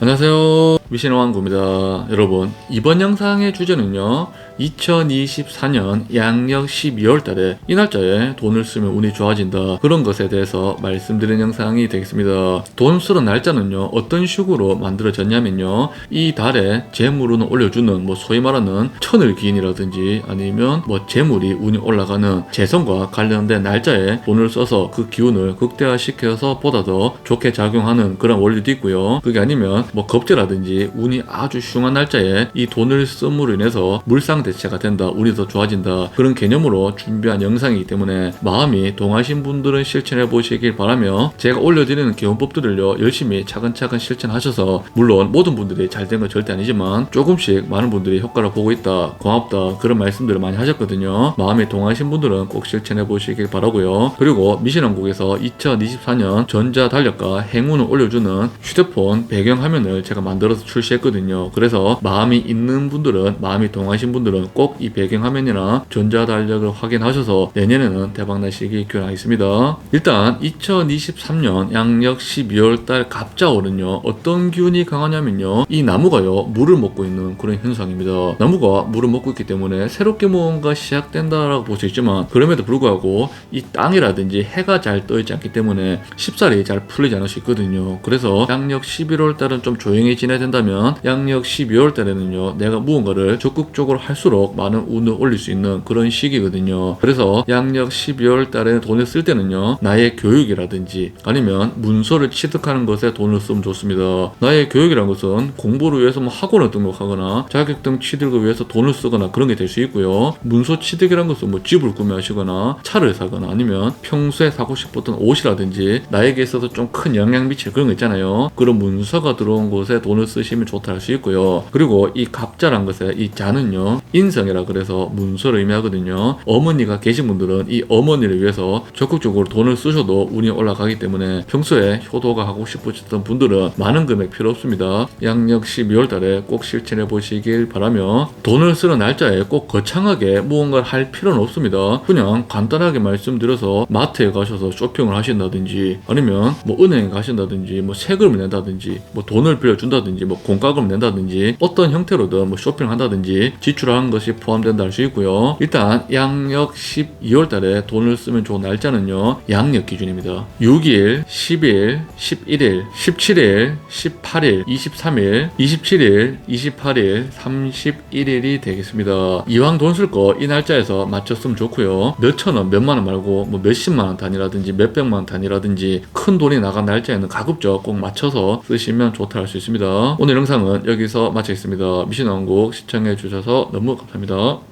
안녕하세요. 미신왕구입니다 여러분. 이번 영상의 주제는요 2024년 양력 12월 달에 이 날짜에 돈을 쓰면 운이 좋아진다. 그런 것에 대해서 말씀드리는 영상이 되겠습니다. 돈 쓰는 날짜는요 어떤 식으로 만들어졌냐면요 이 달에 재물운을 올려주는 뭐 소위 말하는 천을 기인이라든지 아니면 뭐 재물이 운이 올라가는 재성과 관련된 날짜에 돈을 써서 그 기운을 극대화시켜서 보다 더 좋게 작용하는 그런 원리도 있고요. 그게 아니면 뭐 겁재라든지 운이 아주 흉한 날짜에 이 돈을 씀으로 인해서 물상 대체가 된다 더 좋아진다 그런 개념으로 준비한 영상이기 때문에 마음이 동하신 분들은 실천해 보시길 바라며 제가 올려드리는 개원법들을요 열심히 차근차근 실천하셔서 물론 모든 분들이 잘 된 건 절대 아니지만 조금씩 많은 분들이 효과를 보고 있다 고맙다 그런 말씀들을 많이 하셨거든요. 마음이 동하신 분들은 꼭 실천해 보시길 바라고요. 그리고 미신왕국에서 2024년 전자 달력과 행운을 올려주는 휴대폰 배경 화면을 제가 만들어서 출시했거든요. 그래서 마음이 있는 분들은 마음이 동하신 분들은 꼭 이 배경 화면이나 전자 달력을 확인하셔서 내년에는 대박 나시길 기원하겠습니다. 일단 2023년 양력 12월 달 갑자월은요 어떤 기운이 강하냐면요 이 나무가요 물을 먹고 있는 그런 현상입니다. 나무가 물을 먹고 있기 때문에 새롭게 뭔가 시작된다라고 볼 수 있지만 그럼에도 불구하고 이 땅이라든지 해가 잘 떠 있지 않기 때문에 쉽사리 잘 풀리지 않을 수 있거든요. 그래서 양력 11월 달은 좀 조용히 지내야 된다면 양력 12월 달에는요 내가 무언가를 적극적으로 할수 록 많은 운을 올릴 수 있는 그런 시기거든요. 그래서 양력 12월 달에 돈을 쓸 때는요 나의 교육이라든지 아니면 문서를 취득하는 것에 돈을 쓰면 좋습니다. 나의 교육이라는 것은 공부를 위해서 뭐 학원을 등록하거나 자격증 취득을 위해서 돈을 쓰거나 그런 게 될 수 있고요. 문서 취득이라는 것은 뭐 집을 구매하시거나 차를 사거나 아니면 평소에 사고 싶었던 옷이라든지 나에게 있어서 좀 큰 영향 미칠 그런 거 있잖아요. 그런 문서가 들어온 곳에 돈을 쓰시면 좋다 할 수 있고요. 그리고 이 갑자란 것에 이 자는요 인성이라 그래서 문서를 의미하거든요. 어머니가 계신 분들은 이 어머니를 위해서 적극적으로 돈을 쓰셔도 운이 올라가기 때문에 평소에 효도가 하고 싶으셨던 분들은 많은 금액 필요 없습니다. 양력 12월 달에 꼭 실천해 보시길 바라며 돈을 쓰는 날짜에 꼭 거창하게 무언가를 할 필요는 없습니다. 그냥 간단하게 말씀드려서 마트에 가셔서 쇼핑을 하신다든지 아니면 뭐 은행에 가신다든지 뭐 세금을 낸다든지 뭐 돈을 빌려준다든지 뭐 공과금을 낸다든지 어떤 형태로든 뭐 쇼핑을 한다든지 지출 하는 것이 포함된다 할수 있고요. 일단 양력 12월 달에 돈을 쓰면 좋은 날짜는요 양력 기준입니다. 6일 10일 11일 17일 18일 23일 27일 28일 31일이 되겠습니다. 이왕 돈 쓸 거 이 날짜에서 맞췄으면 좋고요. 몇천 원 몇만 원 말고 뭐 몇십만 원 단위라든지 몇백만 원 단위라든지 큰 돈이 나간 날짜에는 가급적 꼭 맞춰서 쓰시면 좋다 할 수 있습니다. 오늘 영상은 여기서 마치겠습니다. 미신왕국 시청해 주셔서 너무 감사합니다